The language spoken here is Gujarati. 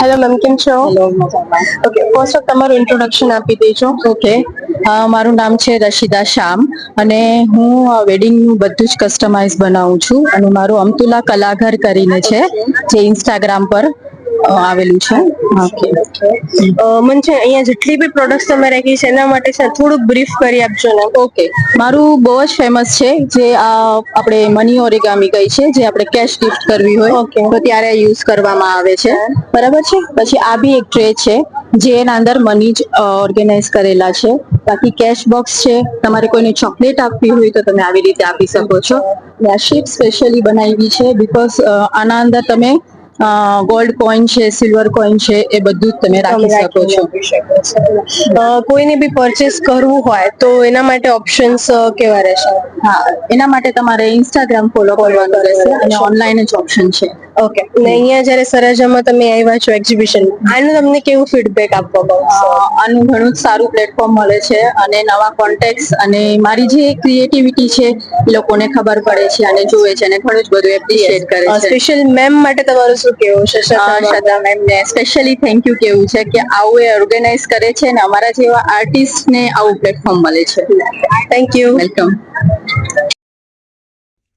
હેલો મેમ કેમ છો ઓકે ફર્સ્ટ ઓફ તમારું ઇન્ટ્રોડક્શન આપી દેજો. ઓકે મારું નામ છે રશિદા શ્યામ અને હું વેડિંગનું બધું જ કસ્ટમાઇઝ બનાવું છું. અને મારું અમતુલા કલાઘર કરીને છે જે ઇન્સ્ટાગ્રામ પર. આવેલું છે. મને છે અહીંયા જેટલી બી પ્રોડક્ટ્સ તમે રાખી છે એના માટે છે થોડુંક બ્રીફ કરી આપજો ને. ઓકે. મારું બહુ જ ફેમસ છે જે આ આપણે મની ઓરિગામી કઈ છે જે આપણે કેશ ગિફ્ટ કરવી હોય. તો ત્યારે યુઝ કરવામાં આવે છે. બરાબર છે? પછી આ બી એક ટ્રે છે જે એના અંદર મની જ ઓર્ગેનાઇઝ કરેલા છે. બાકી કેશ બોક્સ છે તમારે કોઈને ચોકલેટ આપવી હોય તો તમે આવી રીતે આપી શકો છો. આ શેપ સ્પેશિયલી બનાવી છે બીકોઝ આના અંદર તમે ગોલ્ડ કોઈન છે સિલ્વર કોઈન છે એ બધું જ તમે રાખી શકો છો. કોઈને બી પરચેસ કરવું હોય તો એના માટે ઓપ્શન્સ કેવા રહેશે? હા એના માટે તમારે ઇન્સ્ટાગ્રામ ફોલો કરવાનું રહેશે અને ઓનલાઈન જ ઓપ્શન છે. ઓકે ને અહીંયા જ્યારે સરજામાં તમે આવ્યા છો એક્ઝિબિશન આનું તમને કેવું ફીડબેક આપવા અ, આનું ઘણું જ સારું પ્લેટફોર્મ મળે છે અને નવા કોન્ટેક્ટ અને મારી જે ક્રિએટિવિટી છે એ લોકોને ખબર પડે છે અને જોવે છે અને ઘણું જ બધું એપ્રિશિએટ કરે છે. સ્પેશિયલ મેમ માટે તમારું શું કેવું છે? શ્રદ્ધા મેમને સ્પેશિયલી થેન્ક યુ કેવું છે કે આવું એ ઓર્ગેનાઇઝ કરે છે અને અમારા જેવા આર્ટિસ્ટને આવું પ્લેટફોર્મ મળે છે. Thank you welcome